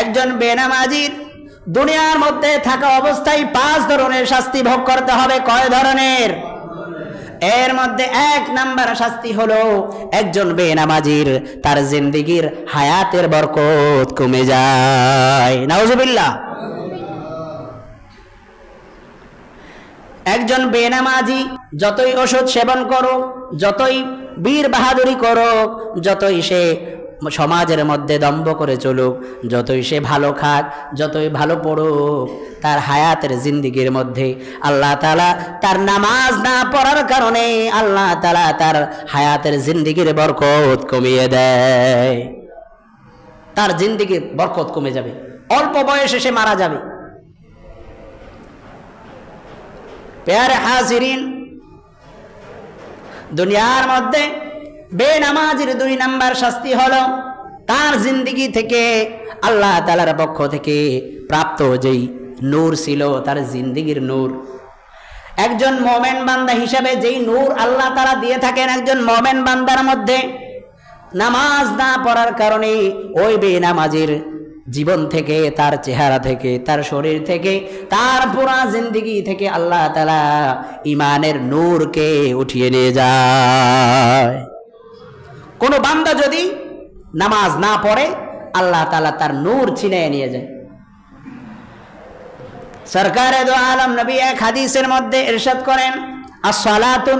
একজন বেনামাজির দুনিয়ার মধ্যে থাকা অবস্থায় পাঁচ ধরনের শাস্তি ভোগ করতে হবে। কয় ধরনের? এর মধ্যে এক নাম্বার শাস্তি হলো একজন বেনামাজির তার জিন্দিগির হায়াতের বরকত কমে যায়। নাউজুবিল্লাহ। একজন বেনামাজি যতই ওষুধ সেবন করো যতই বীর বাহাদুরি করো যতই সে সমাজের মধ্যে দম্ভ করে চলুক, যতই সে ভালো খাক, যতই ভালো পড়ুক, তার হায়াতের জিন্দিগির মধ্যে আল্লাহ তালা তার নামাজ না পড়ার কারণে আল্লাহ তালা তার হায়াতের জিন্দিগির বরকত কমিয়ে দেয়। তার জিন্দিগির বরকত কমে যাবে। অল্প বয়সে সে মারা যাবে। পেয়ারে দুনিয়ার মধ্যে বেনামাজির দুই নাম্বার শাস্তি হলো তার জিন্দিগি থেকে আল্লাহ তালার পক্ষ থেকে প্রাপ্ত যেই নূর ছিল, তার জিন্দিগির নূর। একজন মোমেন বান্দা হিসাবে যেই নূর আল্লাহ তালা দিয়ে থাকেন একজন মোমেন বান্দার মধ্যে, নামাজ না পড়ার কারণে ওই বেনামাজির জীবন থেকে, তার চেহারা থেকে, তার শরীর থেকে, তার পুরা জিন্দিগি থেকে আল্লাহ তালা ইমানের নূরকে উঠিয়ে নিয়ে যায়। কোনো বান্দা যদি নামাজ না পড়ে, আল্লাহ তালা তার নূর ছিনে নিয়ে যায়। সরকার আলম নবী এক হাদিসের মধ্যে ইরশাদ করেন আসলাতু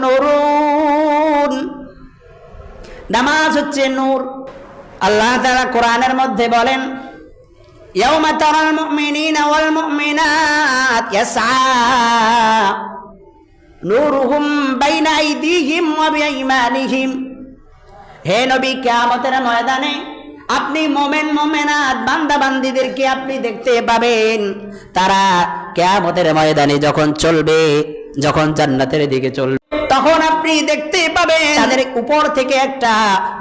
নামাজ হচ্ছে নূর। আল্লাহ তালা কোরআনের মধ্যে বলেন নূর হুম মুমিনিনা দিহিম মুমিনাত হে নবী, কিয়ামতের ময়দানে আপনি মোমেন মোমেনাত বান্দা বান্দিদেরকে আপনি দেখতে পাবেন। তারা কিয়ামতের ময়দানে যখন চলবে, যখন জান্নাতের দিকে চলবে, তখন আপনি দেখতে পাবেন তাদের উপর থেকে একটা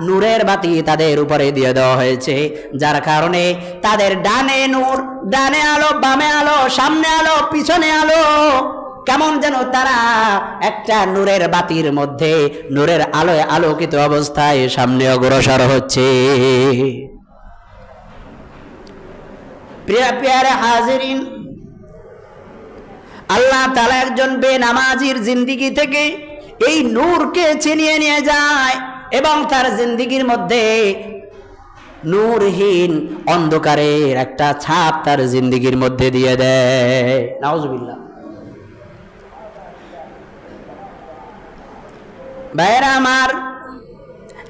নূরের বাতি তাদের উপরে দিয়ে দেওয়া হয়েছে। যার কারণে তাদের ডানে নূর, ডানে আলো, বামে আলো, সামনে আলো, পিছনে আলো কেমন যেন তারা একটা নূরের বাতির মধ্যে, নূরের আলোয় আলোকিত অবস্থায় সামনে অগ্রসর হচ্ছে। প্রিয়, প্রিয়ারে হাজিরিন, আল্লাহ তালা একজন বেনামাজির জিন্দিগি থেকে এই নূরকে ছিনিয়ে নিয়ে যায় এবং তার জিন্দিগির মধ্যে নূরহীন অন্ধকারের একটা ছাপ তার জিন্দিগির মধ্যে দিয়ে দেয়। নাউজুবিল্লাহ। ভাইয়েরা আমার,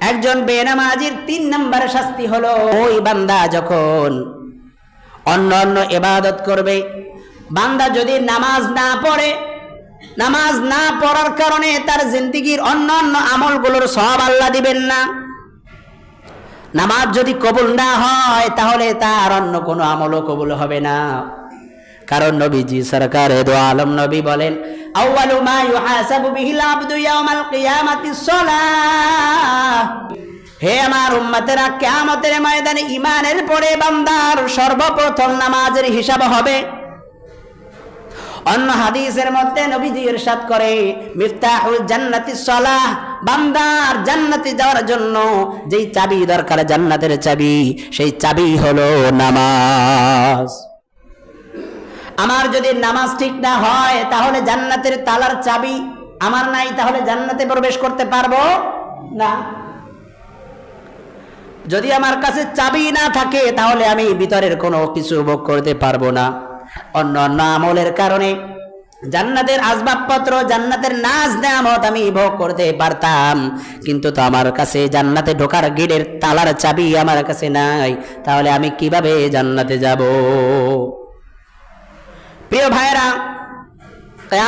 একজন বেনামাজির তিন নম্বর শাস্তি হলো, ওই বান্দা যখন অন্য অন্য এবাদত করবে, বান্দা যদি নামাজ না পড়ে, নামাজ না পড়ার কারণে তার জিন্দিগির অন্য অন্য আমলগুলোর সব আল্লাহ দিবেন না। নামাজ যদি কবুল না হয়, তাহলে তার অন্য কোনো আমলও কবুল হবে না। কারণ নবীজি সরকার দো আলম নবী বলেন আউয়ালু মা ইউহাসাবু বিহিল আবদু ইয়াউমাল কিয়ামাতিস সালাহ। হে আমার উম্মতেরা, কিয়ামতের ময়দানে ঈমানের পরে বান্দার সর্বপ্রথম নামাজের হিসাব হবে। অন্য হাদিসের মধ্যে নবীজি ইরশাদ করে, মিফতাহুল জান্নাতি সালাহ, বান্দার জান্নাতে যাওয়ার জন্য যেই চাবি দরকার জান্নাতের চাবি, সেই চাবি হলো নামাজ। আমার যদি নামাজ ঠিক না হয়, তাহলে জান্নাতের তালার চাবি আমার নাই, তাহলে জান্নাতে প্রবেশ করতে পারব না। যদি আমার কাছে চাবি না থাকে, তাহলে আমি ভিতরের কোনো কিছু ভোগ করতে পারব না। অন্য অন্য আমলের কারণে জান্নাতের আসবাবপত্র, জান্নাতের নাচ নেয়ামত আমি ভোগ করতে পারতাম। কিন্তু তো আমার কাছে জান্নাতে ঢোকার গেটের তালার চাবি আমার কাছে নাই, তাহলে আমি কীভাবে জান্নাতে যাব? প্রিয় ভাইরা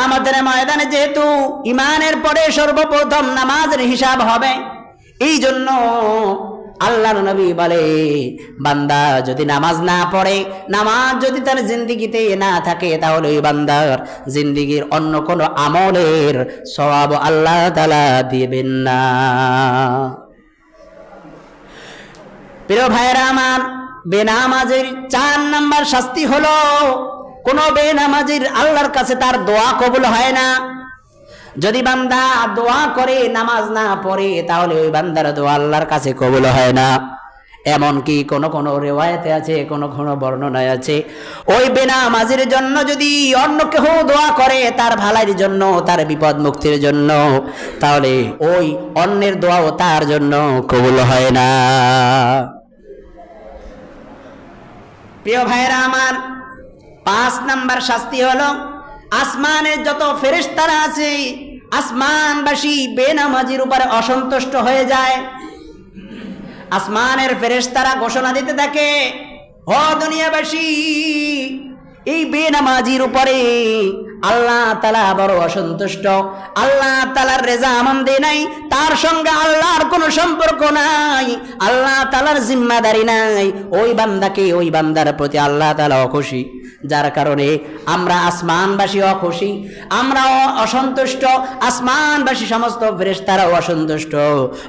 আমাদের ময়দানে যেহেতু ইমানের পরে সর্বপ্রথম নামাজের হিসাব হবে এই জন্য আল্লাহর নবী বলে, বান্দা যদি নামাজ না পড়ে, নামাজ যদি তার জিন্দিগিতে না থাকে, তাহলে ওই বান্দার জিন্দিগির অন্য কোনো আমলের সবাব আল্লাহ তালা দিবেন না। প্রিয় ভাইরা আমার, বেনামাজের চার নাম্বার শাস্তি হলো কোন বেনামাজির আল্লাহর কাছে তার দোয়া কবুল হয় না। যদি বান্দা দোয়া করে, নামাজ না পড়ে, তাহলে ওই বান্দার দোয়া আল্লাহর কাছে কবুল হয় না। এমনকি কোন কোন রেওয়ায়তে আছে, কোন কোন বর্ণনায় আছে, ওই বেনামাজির জন্য যদি অন্য কেহ দোয়া করে, তার ভালাইয়ের জন্য, তার বিপদ মুক্তির জন্য, তাহলে ওই অন্যের দোয়াও তার জন্য কবুল হয় না। প্রিয় ভাইরা আমার পাঁচ নাম্বার শাস্তি হলো, আসমানের যত ফেরেশতারা আছে, আসমানবাসী বেনামাজির উপরে অসন্তুষ্ট হয়ে যায়। আসমানের ফেরেশতারা ঘোষণা দিতে থাকে, হ দুনিয়াবাসী, এই বেনামাজির উপরে আল্লাহ তালা বড় অসন্তুষ্ট। আল্লাহ তালার রেজা আমন্দে নাই, তার সঙ্গে আল্লাহর কোনো সম্পর্ক নাই। আল্লাহ তালার জিম্মাদারি নাই। ওই বান্দাকে ওই বান্দার প্রতি আল্লাহ তালা অখুশি। যার কারণে আমরা আসমানবাসী অখুশি। আমরা অসন্তুষ্ট। আসমানবাসী সমস্ত ফেরেশতারাও অসন্তুষ্ট।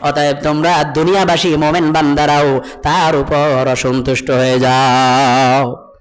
অতএব তোমরা দুনিয়াবাসী মোমেন বান্দারাও তার উপর অসন্তুষ্ট হয়ে যাও।